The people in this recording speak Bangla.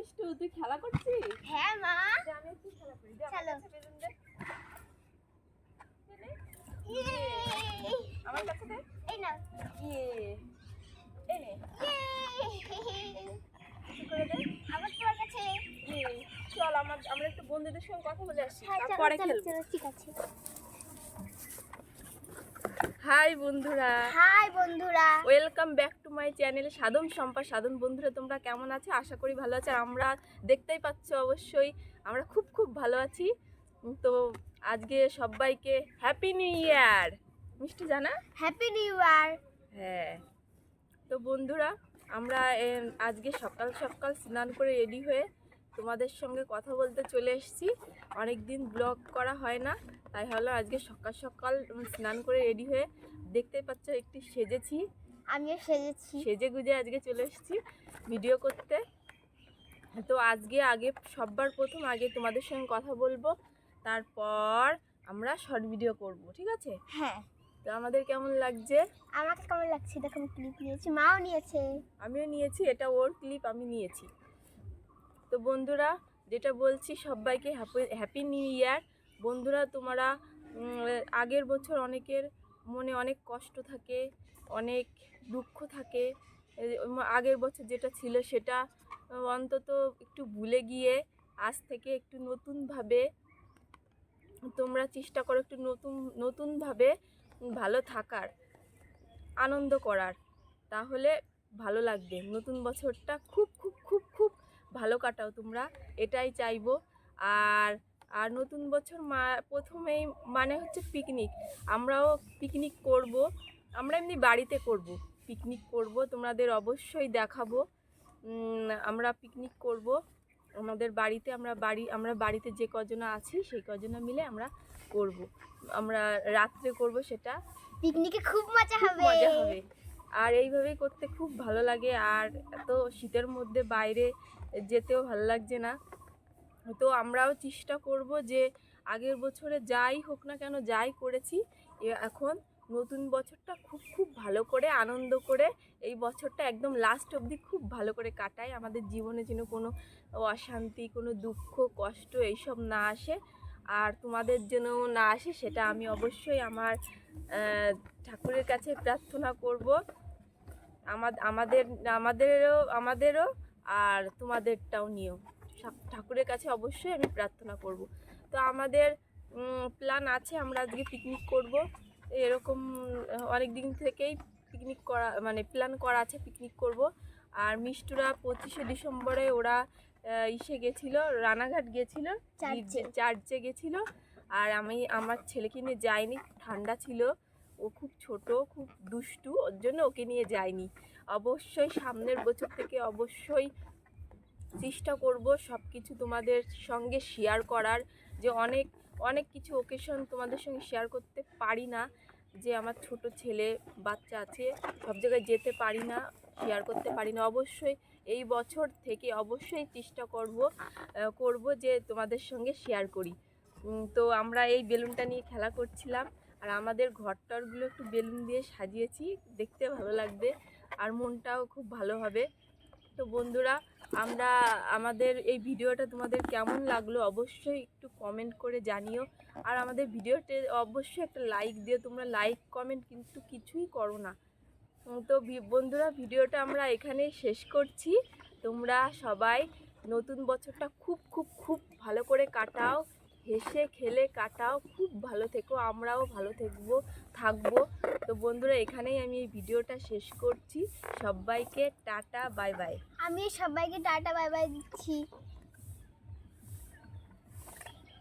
মিষ্টু তুই খেলা করছিস? হ্যাঁ মা। আমি একটু খেলা করি চলো। ইয়ে। আমার কাছে দে। এই না। ইয়ে। এই নে ইয়ে। কি করে দে। আবার তোমার কাছে। ইয়ে। চল আমার আমরা একটু বন্ধুদের সঙ্গে কথা বলে আসি। হ্যাঁ, চলো, তারপরে খেলব। ঠিক আছে। হাই বন্ধুরা। হাই বন্ধুরা। Welcome back to my channel Sadhan Sampa. Sadhan বন্ধুরা তোমরা কেমন আছো? আশা করি ভালো আছো। আর আমরা দেখতেই পাচ্ছ অবশ্যই আমরা খুব খুব ভালো আছি। তো আজকে সবাইকে হ্যাপি নিউ ইয়ার মিষ্টি জানা? হ্যাপি নিউ ইয়ার হ্যাঁ। তো বন্ধুরা আমরা আজকে সকাল সকাল স্নান করে রেডি হয়ে তোমাদের সঙ্গে কথা বলতে চলে এসেছি। অনেক দিন ব্লগ করা হয় না তাই হলো আজকে সকাল সকাল স্নান করে রেডি হয়ে দেখতেই পাচ্ছ একটু সেজেছি। আমিও সেজেছি। সেজে গুজে আজকে চলে এসেছি ভিডিও করতে। তো আজকে আগে সববার প্রথম আগে তোমাদের সঙ্গে কথা বলব তারপর আমরা শর্ট ভিডিও করব ঠিক আছে? হ্যাঁ। তো আমাদের কেমন লাগছে? আমাকে কেমন লাগছে? দেখো আমি ক্লিপ নিয়েছি মাও নিয়েছে। আমিও নিয়েছি এটা ওর ক্লিপ আমি নিয়েছি। তো বন্ধুরা, যেটা বলছি সবাইকে, হ্যাপি নিউ ইয়ার। বন্ধুরা, তোমরা আগের বছর অনেকের মনে অনেক কষ্ট থাকে, অনেক দুঃখ থাকে। আগের বছর যেটা ছিল সেটা অন্তত একটু ভুলে গিয়ে আজ থেকে একটু নতুনভাবে, তোমরা চেষ্টা করো একটু নতুন, নতুনভাবে ভালো থাকার, আনন্দ করার। তাহলে ভালো লাগবে। নতুন বছরটা খুব খুব ভালো কাটাও তোমরা এটাই চাইব। আর আর নতুন বছর মা প্রথমেই মানে হচ্ছে পিকনিক আমরাও পিকনিক করব আমরা এমনি বাড়িতে করব। পিকনিক করব তোমাদের অবশ্যই দেখাবো। আমরা পিকনিক করব। আমাদের বাড়িতে আমরা বাড়ি আমরা বাড়িতে যে কজনা আছি সেই কজনা মিলে আমরা করব। আমরা রাত্রে করব সেটা। পিকনিকে খুব মজা হবে। মজা হবে। আর এইভাবেই করতে খুব ভালো লাগে। আর এত শীতের মধ্যে বাইরে যেতেও ভালো লাগছে না। তো আমরাও চেষ্টা করব যে আগের বছরে যাই হোক না কেন যাই করেছি এখন নতুন বছরটা খুব খুব ভালো করে, আনন্দ করে এই বছরটা একদম লাস্ট অবধি খুব ভালো করে কাটাই। আমাদের জীবনে যেন কোনো অশান্তি, কোনো দুঃখ, কষ্ট এইসব না আসে আর তোমাদের যেন না আসে সেটা আমি অবশ্যই আমার ঠাকুরের কাছে প্রার্থনা করব। আমা- আমাদের, আমাদেরও আমাদেরও আর তোমাদেরটাও নিয়েও ঠাকুরের কাছে অবশ্যই আমি প্রার্থনা করব। তো আমাদের প্ল্যান আছে আমরা আজকে পিকনিক করব। এরকম অনেক দিন থেকেই পিকনিক করা মানে প্ল্যান করা আছে পিকনিক করব। আর মিষ্টুরা পঁচিশে ডিসেম্বরে ওরা ইসে গেছিল রানাঘাট গেছিল। চার্চে গেছিল। আর আমি আমার ছেলেকে নিয়ে যাইনি ঠান্ডা ছিল। ও খুব ছোট, খুব দুষ্টু, ওর জন্য ওকে নিয়ে যাইনি। অবশ্যই সামনের বছর থেকে অবশ্যই চেষ্টা করব সব কিছু তোমাদের সঙ্গে শেয়ার করার, যে অনেক অনেক কিছু ওকেশন তোমাদের সঙ্গে শেয়ার করতে পারি না, যে আমার ছোট ছেলে, বাচ্চা আছে, সব জায়গায় যেতে পারি না শেয়ার করতে পারি না। অবশ্যই এই বছর থেকে অবশ্যই চেষ্টা করব করব যে তোমাদের সঙ্গে শেয়ার করি। তো আমরা এই বেলুনটা নিয়ে খেলা করছিলাম। আর আমাদের ঘরটরগুলো একটু বেলুন দিয়ে সাজিয়েছি, দেখতে ভালো লাগবে আর মনটাও খুব ভালো হবে। তো বন্ধুরা, আমরা, আমাদের এই ভিডিওটা তোমাদের কেমন লাগল অবশ্যই একটু কমেন্ট করে জানিও। আর আমাদের ভিডিওতে অবশ্যই একটা লাইক দিও, তোমরা লাইক কমেন্ট কিন্তু কিছুই করো না। তো বন্ধুরা, ভিডিওটা আমরা এখানেই শেষ করছি। তোমরা সবাই নতুন বছরটা খুব খুব খুব ভালো করে কাটাও। হেসে খেলে কাটাও, খুব ভালো থেকো, আমরাও ভালো থাকব থাকব। তো বন্ধুরা, এখানেই আমি এই ভিডিওটা শেষ করছি। সবাইকে টাটা, বাই বাই। আমি সবাইকে টাটা, বাই বাই দিচ্ছি।